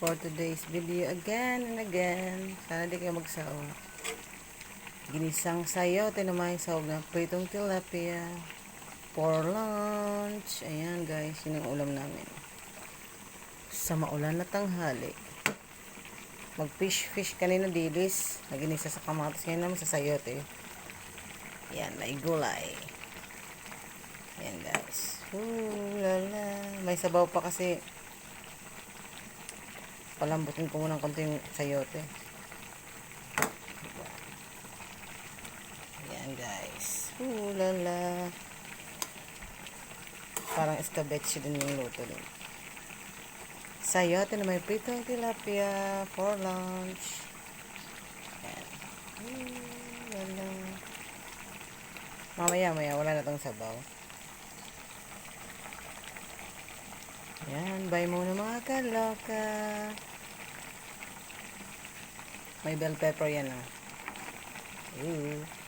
for today's video again and again. Sana di kayo magsawa. Ginisang sayote naman yung sahog na pritong tilapia for lunch. Ayan guys, yun ang ulam namin. Sa maulan na tanghali. Mag-fish-fish kanina dilis. Naginisa sa kamatis. Ngayon naman sa sayote. Yan, may gulay. Yan guys. Ooh, lala. May sabaw pa kasi palambutin ko muna ng konti yung sayote. Diba? Yan guys. Ooh, lala. Parang escabeche din yung luto din. Sayote na may pritong tilapia for lunch. Yan. Ooh, lala. Mamaya, maya, wala na tong sabaw. Yan, bye muna mga kaloka. May bell pepper yan ah. Ooh.